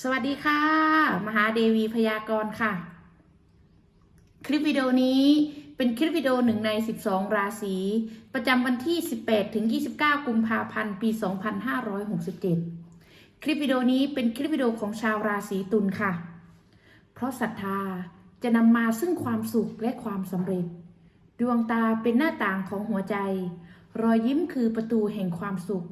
สวัสดีค่ะ มหาเดวีพยากรณ์ค่ะ คลิปวิดีโอนี้เป็นคลิปวิดีโอหนึ่งใน 12 ราศี ประจำวันที่ 18 ถึง 29 กุมภาพันธ์ ปี 2567 คลิปวิดีโอนี้เป็นคลิปวิดีโอของชาวราศีตุลค่ะ เพราะศรัทธาจะนำมาซึ่งความสุขและความสำเร็จ ดวงตาเป็นหน้าต่างของหัวใจ รอยยิ้มคือประตูแห่งความสุข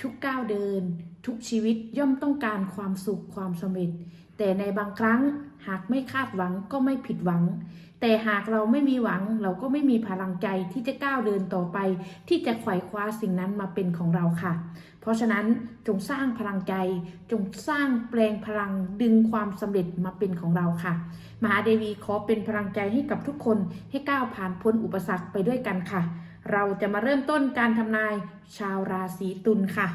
ทุกก้าวเดิน ทุกชีวิตย่อมต้องการความสุขความสำเร็จ แต่ในบางครั้งหากไม่คาดหวังก็ไม่ผิดหวัง แต่หากเราไม่มีหวังเราก็ไม่มีพลังใจที่จะก้าวเดินต่อไป ที่จะไขว่คว้าสิ่งนั้นมาเป็นของเราค่ะ เพราะฉะนั้นจงสร้างพลังใจ จงสร้างแปลงพลังดึงความสำเร็จมาเป็นของเราค่ะ มหาเดวีขอเป็นพลังใจให้กับทุกคนให้ก้าวผ่านพ้นอุปสรรคไปด้วยกันค่ะ เราจะมาเริ่มต้นการทำนายชาวราศีตุลค่ะ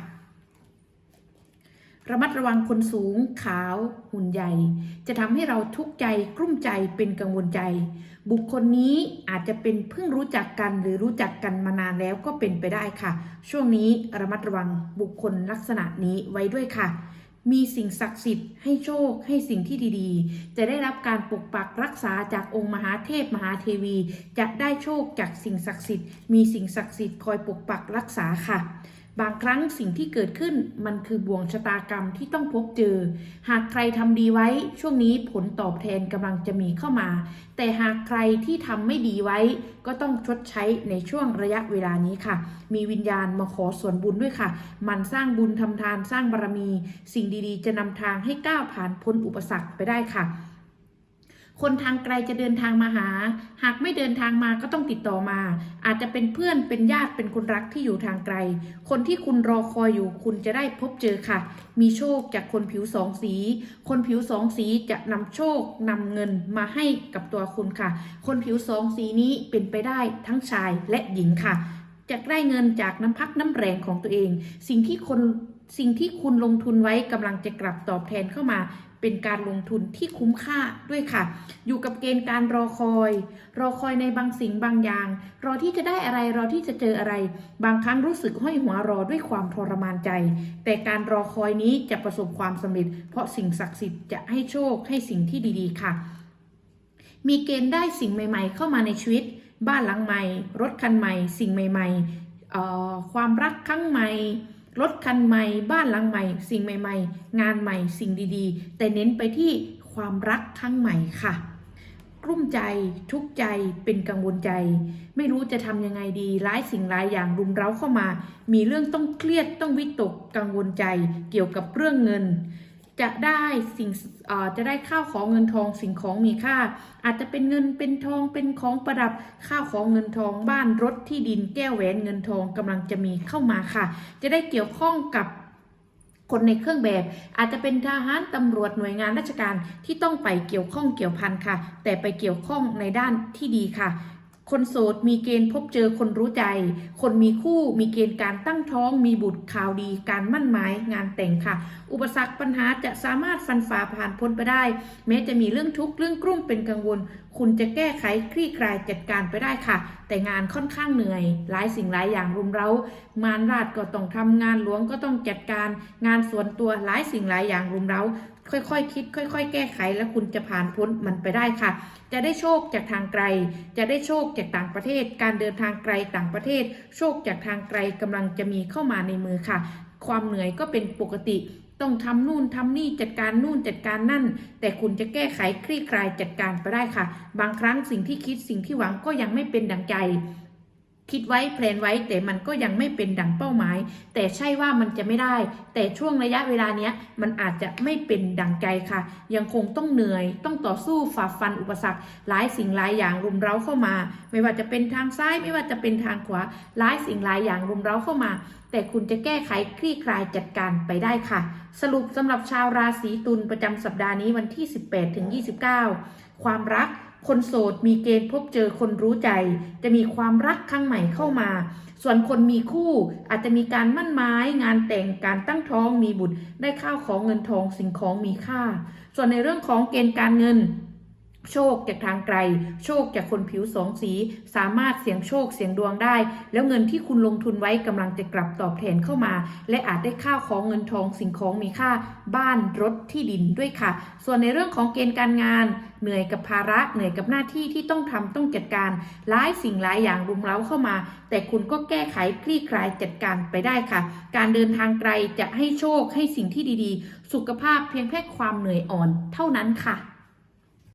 ระมัดระวังคนสูงขาวหุ่นใหญ่ จะทำให้เราทุกข์ใจกลุ้มใจเป็นกังวลใจ บุคคลนี้อาจจะเป็นเพิ่งรู้จักกันหรือรู้จักกันมานานแล้วก็เป็นไปได้ค่ะ ช่วงนี้ระมัดระวังบุคคลลักษณะนี้ไว้ด้วยค่ะ มีสิ่งศักดิ์สิทธิ์ให้โชคให้สิ่งที่ดีๆ จะได้รับการปกปักรักษาจากองค์มหาเทพมหาเทวี จะได้โชคจากสิ่งศักดิ์สิทธิ์ มีสิ่งศักดิ์สิทธิ์คอยปกปักรักษาค่ะ บางครั้งสิ่งที่เกิดขึ้นมันคือบ่วงชะตากรรมที่ต้องพบเจอ หากใครทำดีไว้ช่วงนี้ผลตอบแทนกำลังจะมีเข้ามา แต่หากใครที่ทำไม่ดีไว้ ก็ต้องชดใช้ในช่วงระยะเวลานี้ค่ะ มีวิญญาณมาขอส่วนบุญด้วยค่ะ มันสร้างบุญทำทานสร้างบารมี สิ่งดีๆ จะนำทางให้ก้าวผ่านพ้นอุปสรรคไปได้ค่ะ คนทางไกลจะเดินทางมาหา หากไม่เดินทางมาก็ต้องติดต่อมา อาจจะเป็นเพื่อนเป็นญาติเป็นคนรักที่อยู่ทางไกล คนที่คุณรอคอยอยู่คุณจะได้พบเจอค่ะ มีโชคจากคนผิวสองสี คนผิวสองสีจะนำโชคนำเงินมาให้กับตัวคุณค่ะ คนผิวสองสีนี้เป็นไปได้ทั้งชายและหญิงค่ะ จะได้เงินจากน้ำพักน้ำแรงของตัวเอง สิ่งที่คนสิ่งที่คุณลงทุนไว้กำลังจะกลับตอบแทนเข้ามา เป็นการลงทุนที่คุ้มค่าด้วยค่ะ อยู่กับเกณฑ์การรอคอย รอคอยในบางสิ่งบางอย่าง รอที่จะได้อะไรรอที่จะเจออะไร บางครั้งรู้สึกห้อยหัวรอด้วยความทรมานใจ แต่การรอคอยนี้จะประสบความสำเร็จ เพราะสิ่งศักดิ์สิทธิ์จะให้โชคให้สิ่งที่ดีๆ ค่ะ มีเกณฑ์ได้สิ่งใหม่ ๆ เข้ามาในชีวิต บ้านหลังใหม่ รถคันใหม่ สิ่งใหม่ ๆ ความรักครั้งใหม่ รถคันใหม่ บ้านหลังใหม่ สิ่งใหม่ ๆ งานใหม่ สิ่งดีๆ แต่เน้นไปที่ความรักครั้งใหม่ค่ะ กลุ้มใจ ทุกใจ เป็นกังวลใจ ไม่รู้จะทำยังไงดี ร้ายสิ่งร้ายอย่างรุมเร้าเข้ามา มีเรื่องต้องเครียด ต้องวิตก กังวลใจ เกี่ยวกับเรื่องเงิน จะได้สิ่งจะได้ข้าวของเงินทองสิ่งของมีค่า อาจจะเป็นเงินเป็นทองเป็นของประดับข้าวของเงินทองบ้านรถที่ดินแก้วแหวนเงินทองกำลังจะมีเข้ามาค่ะ จะได้เกี่ยวข้องกับคนในเครื่องแบบอาจจะเป็นทหารตำรวจหน่วยงานราชการที่ต้องไปเกี่ยวข้องเกี่ยวพันค่ะ แต่ไปเกี่ยวข้องในด้านที่ดีค่ะ คนโสดมีเกณฑ์พบเจอคนรู้ใจ คนมีคู่มีเกณฑ์การตั้งท้อง มีบุตรข่าวดี การมั่นหมายงานแต่งค่ะ อุปสรรคปัญหาจะสามารถฟันฝ่าผ่านพ้นไปได้ แม้จะมีเรื่องทุกข์เรื่องกลุ้มเป็นกังวลคุณจะแก้ไขคลี่คลายจัดการไปได้ค่ะ แต่งานค่อนข้างเหนื่อย หลายสิ่งหลายอย่างรุมเร้างานราชก็ต้องทำงานหลวงก็ต้องจัดการ งานส่วนตัวหลายสิ่งหลายอย่างรุมเร้าค่อยๆคิด ค่อย ๆ แก้ไขแล้วคุณจะผ่านพ้นมันไปได้ค่ะ จะได้โชคจากทางไกล จะได้โชคจากต่างประเทศ การเดินทางไกลต่างประเทศ โชคจากทางไกลกำลังจะมีเข้ามาในมือค่ะ ความเหนื่อยก็เป็นปกติ ต้องทำนู่นทำนี่จัดการนู่นจัดการนั่น แต่คุณจะแก้ไขคลี่คลายจัดการไปได้ค่ะ บางครั้งสิ่งที่คิดสิ่งที่หวังก็ยังไม่เป็นดังใจ คิดไว้แพลนไว้ แต่มันก็ยังไม่เป็นดังเป้าหมาย แต่ใช่ว่ามันจะไม่ได้ แต่ช่วงระยะเวลาเนี้ยมันอาจจะไม่เป็นดังใจค่ะ ยังคงต้องเหนื่อย ต้องต่อสู้ฝ่าฟันอุปสรรค หลายสิ่งหลายอย่างรุมเร้าเข้ามา ไม่ว่าจะเป็นทางซ้ายไม่ว่าจะเป็นทางขวาหลายสิ่งหลายอย่างรุมเร้าเข้ามา แต่คุณจะแก้ไขคลี่คลายจัดการไปได้ค่ะ สรุปสำหรับชาวราศีตุลประจำสัปดาห์นี้วันที่ 18ถึง29 ความรัก คนโสดมีเกณฑ์พบเจอคนรู้ใจ จะมีความรักครั้งใหม่เข้ามา ส่วนคนมีคู่อาจจะมีการมั่นไม้ งานแต่งการตั้งท้องมีบุตรได้ข้าวของเงินทองสิ่งของมีค่า ส่วนในเรื่องของเกณฑ์การเงิน โชคจากทางไกล โชคจากคนผิวสองสี สามารถเสี่ยงโชคเสี่ยงดวงได้ แล้วเงินที่คุณลงทุนไว้กำลังจะกลับตอบแทนเข้ามา และอาจได้ข้าวของเงินทองสิ่งของมีค่า บ้านรถที่ดินด้วยค่ะ ส่วนในเรื่องของเกณฑ์การงาน เหนื่อยกับภาระเหนื่อยกับหน้าที่ที่ต้องทำต้องจัดการหลายสิ่งหลายอย่างรุมเร้าเข้ามา แต่คุณก็แก้ไขคลี่คลายจัดการไปได้ค่ะ การเดินทางไกลจะให้โชคให้สิ่งที่ดีๆ สุขภาพเพียงแค่ความเหนื่อยอ่อนเท่านั้นค่ะ